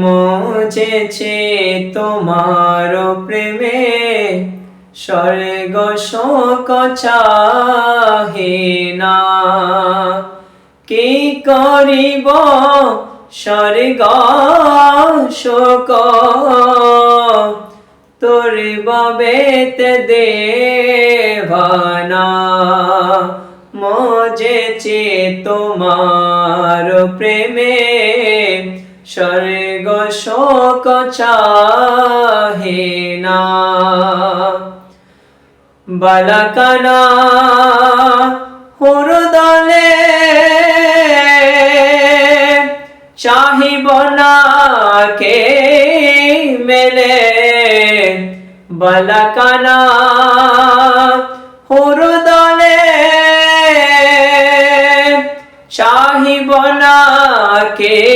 মজেছে তোমার প্রেমে। স্বর্গ শোক চাহে না। কি করিব স্বর্গ শোক? তোর বাবেতে দেবানা। মজেছে তোমার প্রেমে। স্বর্গ শোক চাহে না। বালাকানা হুরদলে চাহিব না কে মেলে। বালাকানা হুরদলে চাহিব না কে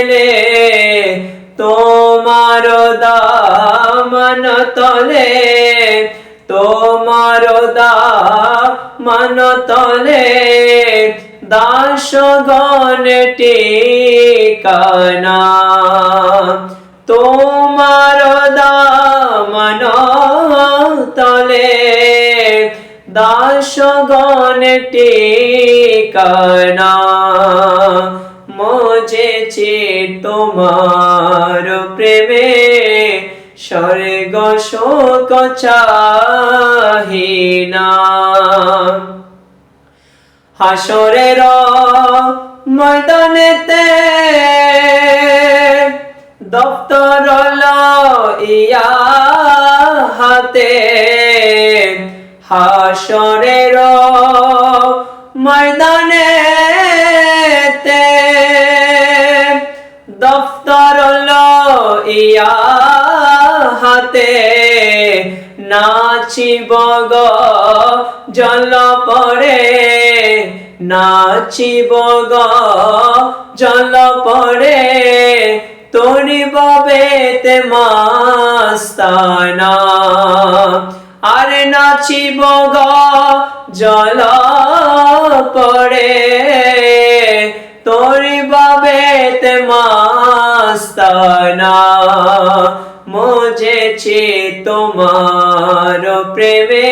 মেলে তোমার দামন তলে, তোমার দামন তলে দাস গণ টিকানা তোমার দামন তলে দাস গণ টিকানা তোমার প্রেমে স্বর্গ শোক চাহিনা হাসরের ময়দানেতে দপ্তর ইয়া হাতে হাসরের ময়দানেতে দফতর ইয়া হাতে। নাচিব গ, জল পড়ে। নাচিব গ, জল পড়ে। তোরি বাবেতে মাস্তানা। আরে নাচিব গ, জল পড়ে। তোরি বাবেতে মাস্তানা মজেছে তোমার প্রেমে।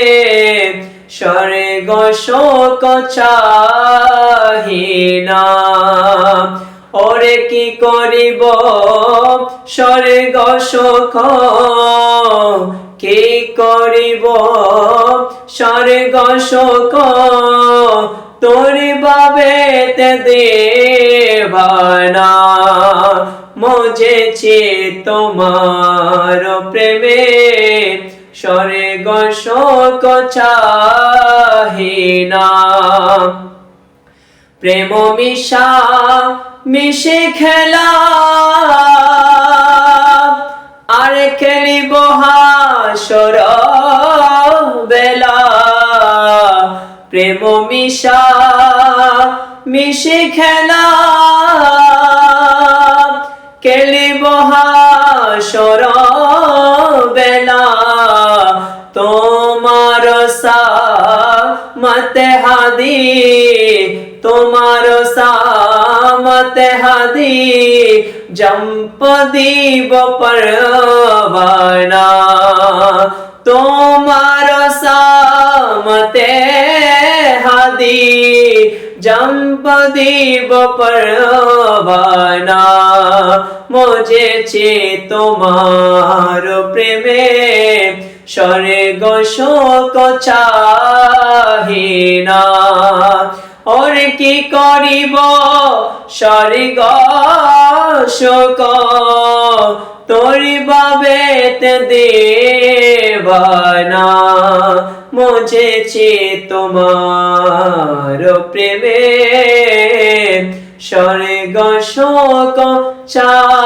স্বর্গ শোক চাহিনা। ওরে কি করিব? স্বর্গ শোক কি করিব? স্বর্গ শোক তোরি বাবেতে দেবানা। মজেছে তোমার প্রেমে। স্বর্গ শোক চাহিনা প্রেম মিশা, মিশে খেলা। আর খেলিব হাসর বেলা। প্রেম মিশা, মিশে খেলা। মতে হাদি তোমার সামতে হাদি জম্প দিব পরবানা তোমার সামতে হাদি জম্প দিব পরবানা মজেছে তোমার প্রেমে স্বর্গ শোক চাহিনা ওরে কি করিব? স্বর্গ শোক তোরি বাবেতে দেবানা। মজেছে তোমার প্রেমে। স্বর্গ শোক চাহিনা